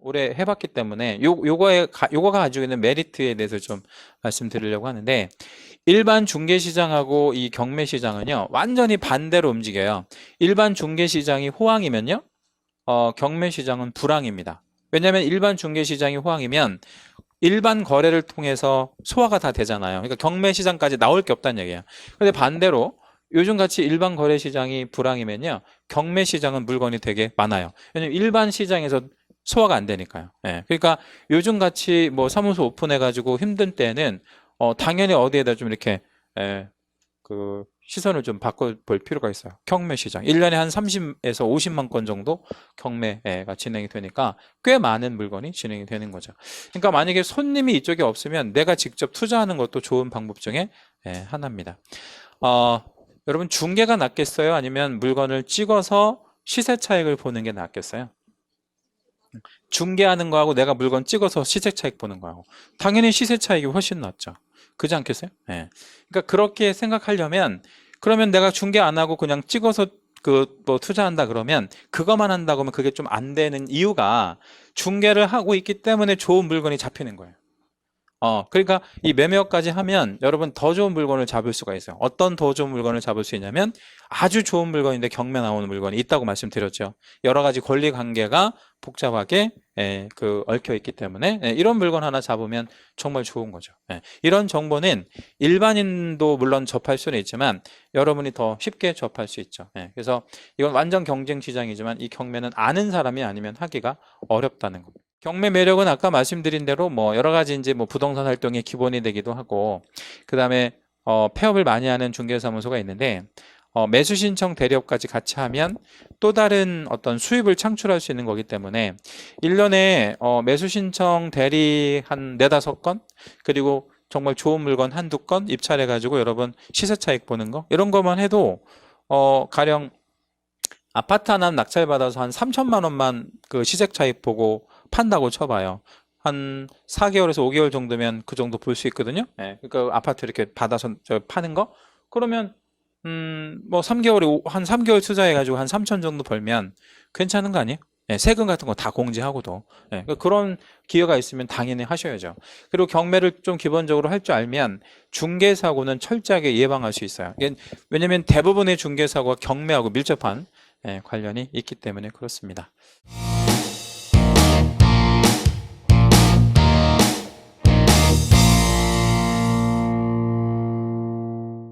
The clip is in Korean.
오래 해봤기 때문에 요 요거에 가, 요거가 가지고 있는 메리트에 대해서 좀 말씀드리려고 하는데 일반 중개 시장하고 이 경매 시장은요 완전히 반대로 움직여요. 일반 중개 시장이 호황이면요, 어, 경매 시장은 불황입니다. 왜냐하면 일반 중개 시장이 호황이면 일반 거래를 통해서 소화가 다 되잖아요. 그러니까 경매 시장까지 나올 게 없다는 얘기예요. 근데 반대로 요즘 같이 일반 거래 시장이 불황이면요. 경매 시장은 물건이 되게 많아요. 왜냐면 일반 시장에서 소화가 안 되니까요. 예. 그러니까 요즘 같이 뭐 사무소 오픈해 가지고 힘든 때는 어 당연히 어디에다 좀 이렇게 예, 그 시선을 좀 바꿔 볼 필요가 있어요. 경매 시장. 1년에 한 30에서 50만 건 정도 경매가 진행이 되니까 꽤 많은 물건이 진행이 되는 거죠. 그러니까 만약에 손님이 이쪽에 없으면 내가 직접 투자하는 것도 좋은 방법 중에 예, 하나입니다. 어, 여러분 중개가 낫겠어요? 아니면 물건을 찍어서 시세 차익을 보는 게 낫겠어요? 중개하는 거하고 내가 물건 찍어서 시세 차익 보는 거하고 당연히 시세 차익이 훨씬 낫죠. 그지 않겠어요? 예. 그러니까 그렇게 생각하려면 그러면 내가 중개 안 하고 그냥 찍어서 그 뭐 투자한다 그러면 그것만 한다고 하면 그게 좀 안 되는 이유가 중개를 하고 있기 때문에 좋은 물건이 잡히는 거예요. 어, 그러니까 이 매매업까지 하면 여러분 더 좋은 물건을 잡을 수가 있어요. 어떤 더 좋은 물건을 잡을 수 있냐면 아주 좋은 물건인데 경매 나오는 물건이 있다고 말씀드렸죠. 여러 가지 권리 관계가 복잡하게 예, 그 얽혀 있기 때문에 예, 이런 물건 하나 잡으면 정말 좋은 거죠. 예, 이런 정보는 일반인도 물론 접할 수는 있지만 여러분이 더 쉽게 접할 수 있죠. 예, 그래서 이건 완전 경쟁 시장이지만 이 경매는 아는 사람이 아니면 하기가 어렵다는 겁니다. 경매 매력은 아까 말씀드린 대로 뭐 여러 가지 이제 뭐 부동산 활동의 기본이 되기도 하고 그다음에 어 폐업을 많이 하는 중개사무소가 있는데 어 매수 신청 대리업까지 같이 하면 또 다른 어떤 수입을 창출할 수 있는 거기 때문에 1년에 어 매수 신청 대리 한 네다섯 건 그리고 정말 좋은 물건 한두 건 입찰해 가지고 여러분 시세 차익 보는 거 이런 것만 해도 어 가령 아파트 하나 낙찰 받아서 한 3천만 원만 그 시세 차익 보고 판다고 쳐봐요. 한 4개월에서 5개월 정도면 그 정도 볼 수 있거든요. 예, 그러니까 아파트 이렇게 받아서 저 파는 거 그러면 음, 뭐 3개월에 오- 한 3개월 투자해 가지고 한 3천 정도 벌면 괜찮은 거 아니에요? 예, 세금 같은 거 다 공제하고도 예, 그런 기회가 있으면 당연히 하셔야죠. 그리고 경매를 좀 기본적으로 할 줄 알면 중개 사고는 철저하게 예방할 수 있어요. 왜냐면 대부분의 중개 사고가 경매하고 밀접한 예, 관련이 있기 때문에 그렇습니다.